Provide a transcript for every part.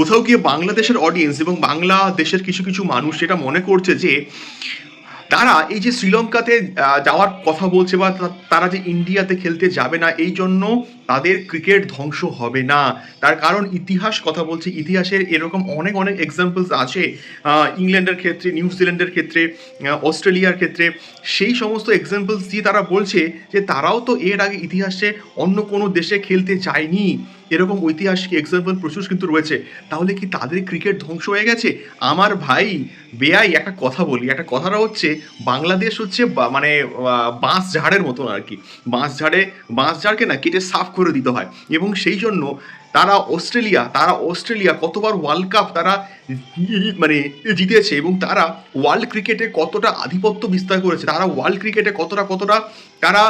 কোথাও গিয়ে বাংলাদেশের অডিয়েন্স এবং বাংলাদেশের কিছু কিছু মানুষ এটা মনে করছে যে তারা এই যে শ্রীলঙ্কাতে যাওয়ার কথা বলছে বা তারা যে ইন্ডিয়াতে খেলতে যাবে না, এই জন্য তাদের ক্রিকেট ধ্বংস হবে না। তার কারণ ইতিহাস কথা বলছে, ইতিহাসের এরকম অনেক অনেক এক্সাম্পলস আছে ইংল্যান্ডের ক্ষেত্রে নিউজিল্যান্ডের ক্ষেত্রে অস্ট্রেলিয়ার ক্ষেত্রে। সেই সমস্ত এক্সাম্পলস দিয়ে তারা বলছে যে তারাও তো এর আগে ইতিহাসে অন্য কোনো দেশে খেলতে যায়নি। এরকম ঐতিহাসিক এক্সাম্পল প্রচুর কিন্তু রয়েছে। তাহলে কি তাদের ক্রিকেট ধ্বংস হয়ে গেছে? আমার ভাই, বেআই, একটা কথা বলি। একটা কথাটা হচ্ছে, বাংলাদেশ হচ্ছে মানে বাঁশ ঝাড়ের মতন আর কি। বাঁশ ঝাড়ে, বাঁশ ঝাড়কে না কেটে সাফ করে দিতে হয়। এবং সেই জন্য তারা অস্ট্রেলিয়া তারা অস্ট্রেলিয়া কতবার ওয়ার্ল্ড কাপ তারা মানে জিতেছে এবং তারা ওয়ার্ল্ড ক্রিকেটে কতটা আধিপত্য বিস্তার করেছে, তারা ওয়ার্ল্ড ক্রিকেটে কতটা কতটা তারা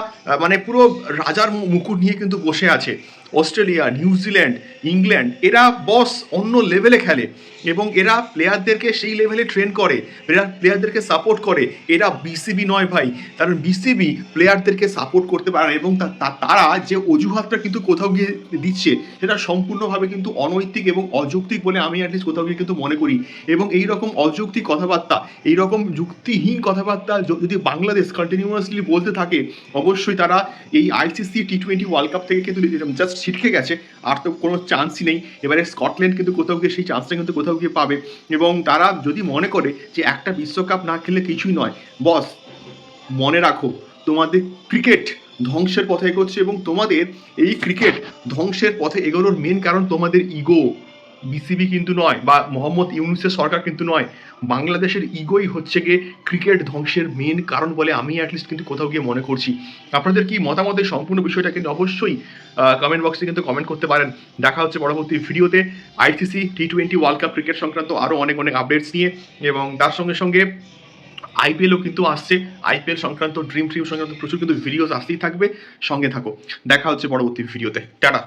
মানে পুরো রাজার মুকুট নিয়ে কিন্তু বসে আছে। অস্ট্রেলিয়া নিউজিল্যান্ড ইংল্যান্ড এরা বস অন্য লেভেলে খেলে এবং এরা প্লেয়ারদেরকে সেই লেভেলে ট্রেন করে, এরা প্লেয়ারদেরকে সাপোর্ট করে। এরা বিসিবি নয় ভাই, কারণ বিসিবি প্লেয়ারদেরকে সাপোর্ট করতে পারে এবং তারা যে অজুহাতটা কিন্তু কোথাও গিয়ে দিচ্ছে, সেটা সম্পূর্ণভাবে কিন্তু অনৈতিক এবং অযৌক্তিক বলে আমি অ্যাটলিস্ট কোথাও গিয়ে কিন্তু মনে করি। এবং এই রকম অযৌক্তিক কথাবার্তা এই রকম যুক্তিহীন কথাবার্তা যদি বাংলাদেশ কন্টিনিউয়াসলি বলতে থাকে, অবশ্যই তারা এই ICC T twenty world cup থেকে কিন্তু জাস্ট ছিটকে গেছে, আর তো কোনো চান্সই নেই। এবারে স্কটল্যান্ড কিন্তু কোথাও গিয়ে, সেই চান্সটা কিন্তু কোথাও গিয়ে পাবে। এবং তারা যদি মনে করে যে একটা বিশ্বকাপ না খেললে কিছুই নয় বস মনে রাখো, তোমাদের ক্রিকেট ধ্বংসের পথে এগোচ্ছে এবং তোমাদের এই ক্রিকেট ধ্বংসের পথে এগোনোর মেন কারণ তোমাদের ইগো বিসিবি কিন্তু নয় বা মোহাম্মদ ইউনুসের সরকার কিন্তু নয়। বাংলাদেশের ইগোই হচ্ছে গিয়ে ক্রিকেট ধ্বংসের মেন কারণ বলে আমি অ্যাটলিস্ট কিন্তু কোথাও গিয়ে মনে করছি। আপনাদের কি মতামতের সম্পূর্ণ বিষয়টা কিন্তু অবশ্যই কমেন্ট বক্সে কিন্তু কমেন্ট করতে পারেন। দেখা হচ্ছে পরবর্তী ভিডিওতে। ICC T twenty world cup cricket সংক্রান্ত আরও অনেক অনেক আপডেটস নিয়ে এবং তার সঙ্গে সঙ্গে আইপিএলও কিন্তু আসছে। আইপিএল সংক্রান্ত ড্রিম ট্রিম সংক্রান্ত প্রচুর কিন্তু ভিডিওস আসতেই থাকবে। সঙ্গে থাকো। দেখা হচ্ছে পরবর্তী ভিডিওতে টাটা।